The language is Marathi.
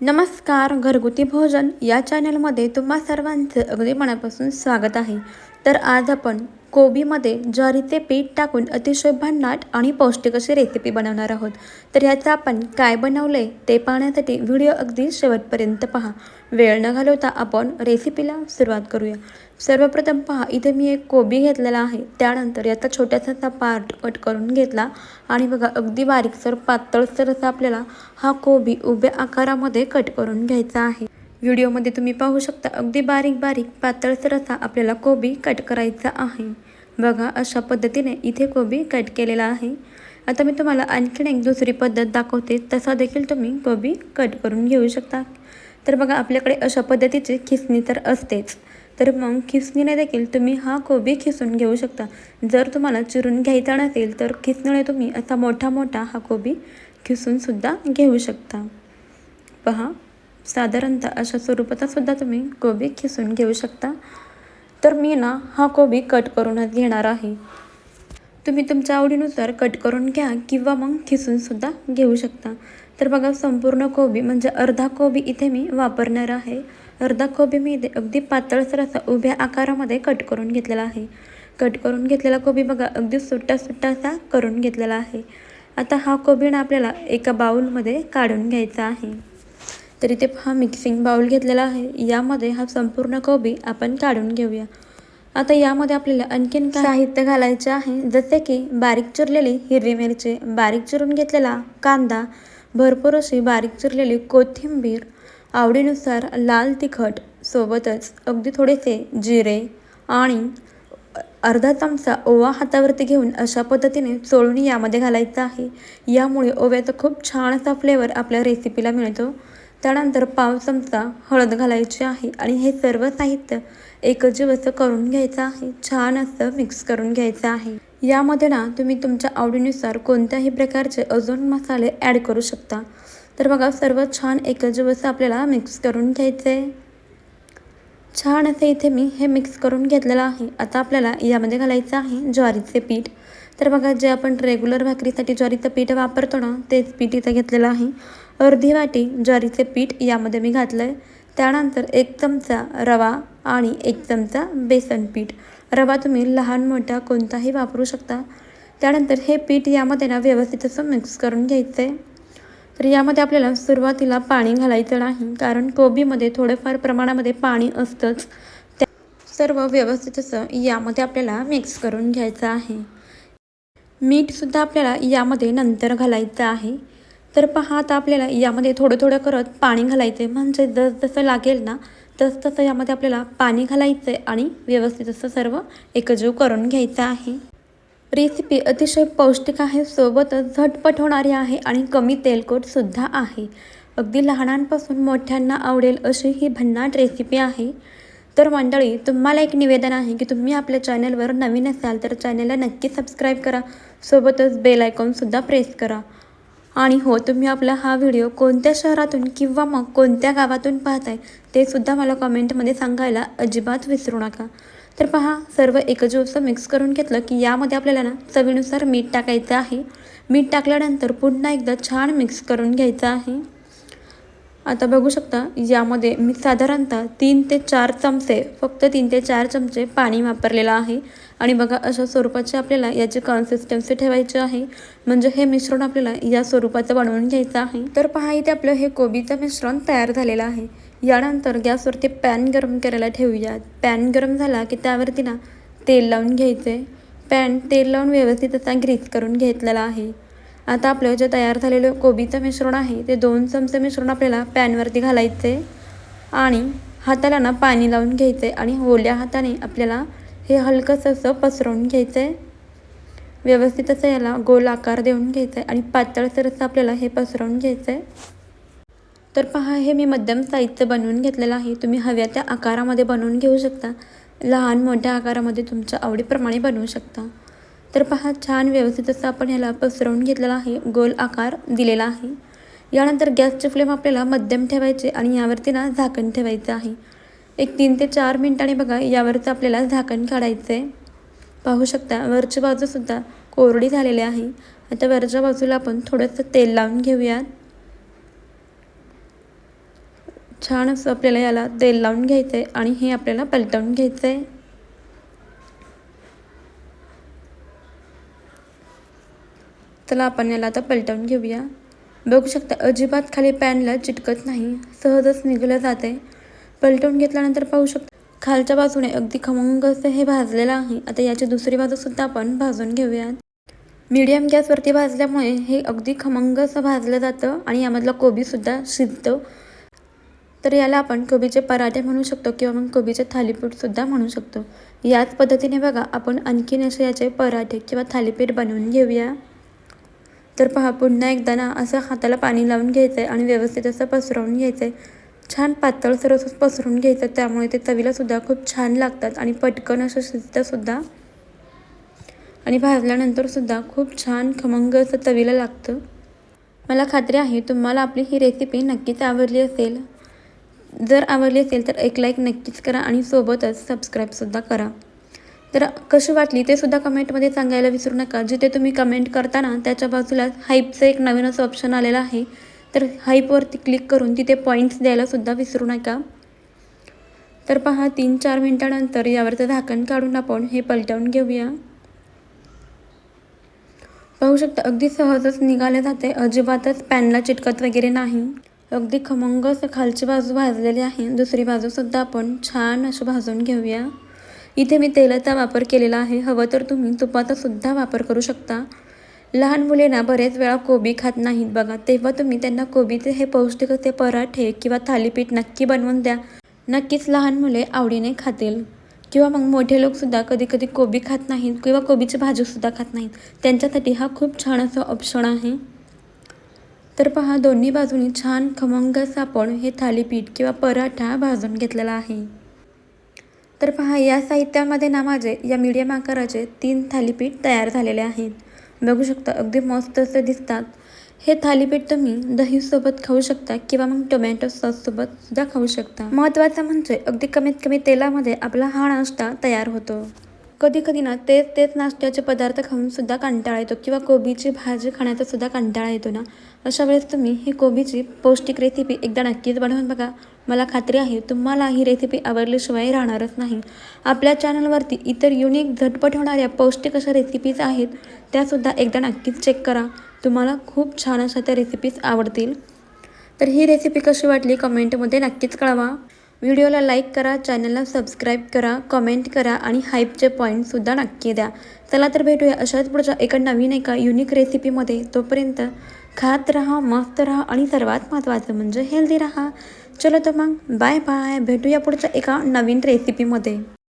नमस्कार घरगुती भोजन या चॅनलमध्ये तुम्हा सर्वांचं अगदी मनापासून स्वागत आहे. तर आज आपण कोबीमध्ये ज्वारीचे पीठ टाकून अतिशय भन्नाट आणि पौष्टिक अशी रेसिपी बनवणार आहोत. तर ह्याचं आपण काय बनवलं आहे ते पाहण्यासाठी व्हिडिओ अगदी शेवटपर्यंत पहा. वेळ न घालवता आपण रेसिपीला सुरुवात करूया. सर्वप्रथम पहा इथे मी एक कोबी घेतलेला आहे. त्यानंतर याचा छोटासा पार्ट कट करून घेतला. आणि बघा अगदी बारीकसर पातळसर असा आपल्याला हा कोबी उभ्या आकारामध्ये कट करून घ्यायचा आहे. व्हिडिओमध्ये तुम्ही पाहू शकता अगदी बारीक बारीक पातळसर असा आपल्याला कोबी कट करायचा आहे. बघा अशा पद्धतीने इथे कोबी कट केलेला आहे. आता मी तुम्हाला आणखीन एक दुसरी पद्धत दाखवते. तसा देखील तुम्ही कोबी कट करून घेऊ शकता. तर बघा आपल्याकडे अशा पद्धतीची खिसणी तर असतेच. तर मग खिसणीने देखील तुम्ही हा कोबी खिसून घेऊ शकता. जर तुम्हाला चिरून घ्यायचा नसेल तर खिसणीने तुम्ही असा मोठा मोठा हा कोबी खिसूनसुद्धा घेऊ शकता. पहा साधारणतः अशा स्वरूपाचा सुद्धा तुम्ही कोबी खिसून घेऊ शकता. तर मी ना हा कोबी कट करूनच घेणार आहे. तुम्ही तुमच्या आवडीनुसार कट करून घ्या किंवा मग खिसूनसुद्धा घेऊ शकता. तर बघा संपूर्ण कोबी म्हणजे अर्धा कोबी इथे मी वापरणार आहे. अर्धा कोबी मी इथे अगदी पातळसर असा उभ्या आकारामध्ये कट करून घेतलेला आहे. कट करून घेतलेला कोबी बघा अगदी सुट्टा सुट्टा असा करून घेतलेला आहे. आता हा कोबी ना आपल्याला एका बाऊलमध्ये काढून घ्यायचा आहे. तर इथे हा मिक्सिंग बाउल घेतलेला आहे. यामध्ये हा संपूर्ण कोबी आपण काढून घेऊया. आता यामध्ये आपल्याला आणखीन काय साहित्य घालायचे आहे. जसे की बारीक चिरलेली हिरवी मिरची बारीक चिरून घेतलेला कांदा भरपूर अशी बारीक चिरलेली कोथिंबीर आवडीनुसार लाल तिखट सोबतच अगदी थोडेसे जिरे आणि अर्धा चमचा ओवा हातावरती घेऊन अशा पद्धतीने चोळून यामध्ये घालायचा आहे. यामुळे ओव्याचा खूप छान असा फ्लेवर आपल्या रेसिपीला मिळतो. त्यानंतर पाव चमचा हळद घालायची आहे आणि हे सर्व साहित्य एकजीव करून घ्यायचं आहे. छान असं मिक्स करून घ्यायचं आहे. यामध्ये ना तुम्ही तुमच्या आवडीनुसार कोणत्याही प्रकारचे अजून मसाले ॲड करू शकता. तर बघा सर्व छान एकजीव आपल्याला मिक्स करून घ्यायचं आहे छान असं इथे मी हे मिक्स करून घेतलेलं आहे. आता आपल्याला यामध्ये घालायचं आहे ज्वारीचे पीठ. तर बघा जे आपण रेग्युलर भाकरीसाठी ज्वारीचं पीठ वापरतो ना तेच पीठ इथं घेतलेलं आहे. अर्धी वाटी ज्वारीचे पीठ यामध्ये मी घातलं आहे त्यानंतर एक चमचा रवा आणि एक चमचा बेसन पीठ. रवा तुम्ही लहान मोठा कोणताही वापरू शकता. त्यानंतर हे पीठ यामध्ये ना व्यवस्थित असं मिक्स करून घ्यायचं आहे तर यामध्ये आपल्याला सुरुवातीला पाणी घालायचं नाही कारण कोबीमध्ये थोडंफार प्रमाणामध्ये पाणी असतंच. त्या सर्व व्यवस्थित असं यामध्ये आपल्याला मिक्स करून घ्यायचं आहे. मीठसुद्धा आपल्याला यामध्ये नंतर घालायचं आहे. तर पहा आता आपल्याला यामध्ये थोडं थोडं करत पाणी घालायचं आहे म्हणजे जस जसं लागेल ना तस तसं यामध्ये आपल्याला पाणी घालायचं आहे आणि व्यवस्थित असं सर्व एकजीव करून घ्यायचं आहे. रेसिपी अतिशय पौष्टिक आहे सोबतच झटपट होणारी आहे आणि कमी तेलकटसुद्धा आहे. अगदी लहानांपासून मोठ्यांना आवडेल अशी ही भन्नाट रेसिपी आहे. तर मंडळी तुम्हाला एक निवेदन आहे की तुम्ही आपल्या चॅनलवर नवीन असाल तर चॅनलला नक्की सबस्क्राईब करा. सोबतच बेल आयकॉनसुद्धा प्रेस करा. आणि हो तुम्ही आपला हा व्हिडिओ कोणत्या शहरातून किंवा मग कोणत्या गावातून पाहताय ते सुद्धा मला कमेंटमध्ये सांगायला अजिबात विसरू नका. तर पहा सर्व एकजीवचं मिक्स करून घेतलं की यामध्ये आपल्याला ना चवीनुसार मीठ टाकायचं आहे. मीठ टाकल्यानंतर पुन्हा एकदा छान मिक्स करून घ्यायचं आहे. आता बघू शकता यामध्ये मी साधारणतः तीन ते चार चमचे फक्त तीन ते चार चमचे पाणी वापरलेलं आहे. आणि बघा अशा स्वरूपाचे आपल्याला याची कन्सिस्टन्सी ठेवायची आहे. म्हणजे हे मिश्रण आपल्याला या स्वरूपाचं बनवून घ्यायचं आहे. तर पहा इथे आपलं हे कोबीचं मिश्रण तयार झालेलं आहे. यानंतर गॅसवरती पॅन गरम करायला ठेवूयात. पॅन गरम झाला की त्यावरती ना तेल लावून घ्यायचं. आहे पॅन तेल लावून व्यवस्थित असा ग्रीस करून घेतलेला आहे. आता आपलं जे तयार झालेलं कोबीचं मिश्रण आहे ते दोन चमचे मिश्रण आपल्याला पॅनवरती घालायचे आणि हाताला ना पाणी लावून घ्यायचे आणि ओल्या हाताने आपल्याला हे हलकंसं असं पसरवून घ्यायचं. आहे व्यवस्थित असं याला गोल आकार देऊन घ्यायचं आहे आणि पातळसर असं आपल्याला हे पसरवून घ्यायचं. आहे तर पहा हे मी मध्यम साईजचं बनवून घेतलेलं आहे. तुम्ही हव्या त्या आकारामध्ये बनवून घेऊ शकता. लहान मोठ्या आकारामध्ये तुमच्या आवडीप्रमाणे बनवू शकता. तर पहा छान व्यवस्थित असं आपण ह्याला पसरवून घेतलेला आहे. गोल आकार दिलेला आहे. यानंतर गॅसची फ्लेम आपल्याला मध्यम ठेवायचे आणि यावरती ना झाकण ठेवायचं आहे. एक तीन ते चार मिनटाने बघा यावरचं आपल्याला झाकण काढायचं आहे पाहू शकता वरची बाजूसुद्धा कोरडी झालेली आहे. आता वरच्या बाजूला आपण थोडंसं तेल लावून घेऊयात. छान असं आपल्याला याला तेल लावून घ्यायचं आहे आणि हे आपल्याला पलटवून घ्यायचं आहे चला आपण याला आता पलटवून घेऊया. बघू शकता अजिबात खाली पॅनला चिटकत नाही. सहजच निघलं जाते पलटवून घेतल्यानंतर पाहू शकता खालच्या बाजूने अगदी खमंग असं हे भाजलेलं आहे. आता याची दुसरी बाजूसुद्धा आपण भाजून घेऊयात. मीडियम गॅसवरती भाजल्यामुळे हे अगदी खमंग असं भाजलं जातं आणि यामधला कोबीसुद्धा शिजतं तर याला आपण कोबीचे पराठे म्हणू शकतो किंवा मग कोबीचे थालीपीठसुद्धा म्हणू शकतो. याच पद्धतीने बघा आपण आणखीन असे याचे पराठे किंवा थालीपीठ बनवून घेऊया. तर पहा पुन्हा एकदा ना असं हाताला पाणी लावून घ्यायचं आहे आणि व्यवस्थित असं पसरवून घ्यायचं आहे छान पातळसर असं पसरून घ्यायचं त्यामुळे ते तवीलासुद्धा खूप छान लागतात आणि पटकन असं शिजतंसुद्धा आणि भाजल्यानंतरसुद्धा खूप छान खमंग असं तवीला लागतं. मला खात्री आहे तुम्हाला आपली ही रेसिपी नक्कीच आवडली असेल. जर आवडली असेल तर एक लाईक नक्कीच करा आणि सोबतच सबस्क्राईबसुद्धा करा. तर कशी वाटली ते सुद्धा कमेंटमध्ये सांगायला विसरू नका. जिथे तुम्ही कमेंट करताना त्याच्या बाजूला हाईपचं एक नवीन असं ऑप्शन आलेलं आहे तर हाईपवरती क्लिक करून तिथे पॉईंट्स द्यायलासुद्धा विसरू नका. तर पहा तीन चार मिनटानंतर यावरचं झाकण काढून आपण हे पलटवून घेऊया. पाहू शकता अगदी सहजच निघाले जाते अजिबातच पॅनला चिटकत वगैरे नाही. अगदी खमंग असं खालची बाजू भाजलेली आहे. दुसरी बाजूसुद्धा आपण छान अशी भाजून घेऊया. इथे मी तेलाचा वापर केलेला आहे. हवं तर तुम्ही तुपाचा सुद्धा वापर करू शकता. लहान मुलींना बरेच वेळा कोबी खात नाहीत बघा. तेव्हा तुम्ही त्यांना कोबीचे हे पौष्टिक असे पराठे किंवा थालीपीठ नक्की बनवून द्या. नक्कीच लहान मुले आवडीने खातील. किंवा मग मोठे लोकसुद्धा कधी कधी कोबी खात नाहीत किंवा कोबीची भाजीसुद्धा खात नाहीत. त्यांच्यासाठी हा खूप छान असा ऑप्शन आहे. तर पहा दोन्ही बाजूनी छान खमंग सापण हे थालीपीठ किंवा पराठा भाजून घेतलेला आहे. तर पहा या साहित्यामध्ये ना माझे या मीडियम आकाराचे तीन थालीपीठ तयार झालेले आहेत. बघू शकता अगदी मस्त असे दिसतात. हे थालीपीठ तुम्ही दहीसोबत खाऊ शकता किंवा मग टोमॅटो सॉससोबत सुद्धा खाऊ शकता. महत्त्वाचं म्हणजे अगदी कमीत कमी तेलामध्ये आपला हा नाश्ता तयार होतो. कधी कधी ना तेच तेच नाश्त्याचे पदार्थ खाऊन सुद्धा कंटाळा येतो किंवा कोबीची भाजी खाण्याचा सुद्धा कंटाळा येतो ना. अशा वेळेस तुम्ही ही कोबीची पौष्टिक रेसिपी एकदा नक्कीच बनवून बघा. मला खात्री आहे तुम्हाला ही रेसिपी आवडल्याशिवाय राहणारच नाही. आपल्या चॅनलवरती इतर युनिक झटपट होणाऱ्या पौष्टिक अशा रेसिपीज आहेत त्यासुद्धा एकदा नक्कीच चेक करा. तुम्हाला खूप छान अशा त्या रेसिपीज आवडतील. तर ही रेसिपी कशी वाटली कमेंटमध्ये नक्कीच कळवा. व्हिडिओला लाईक करा चॅनलला सबस्क्राईब करा कमेंट करा आणि हाईपचे पॉईंटसुद्धा नक्की द्या. चला तर भेटूया अशाच पुढच्या एका नवीन एका युनिक रेसिपीमध्ये तोपर्यंत खात राहा मस्त राहा आणि सर्वात महत्त्वाचं म्हणजे हेल्दी राहा. चला तर मग बाय बाय भेटूया पुढच्या एका नवीन रेसिपीमध्ये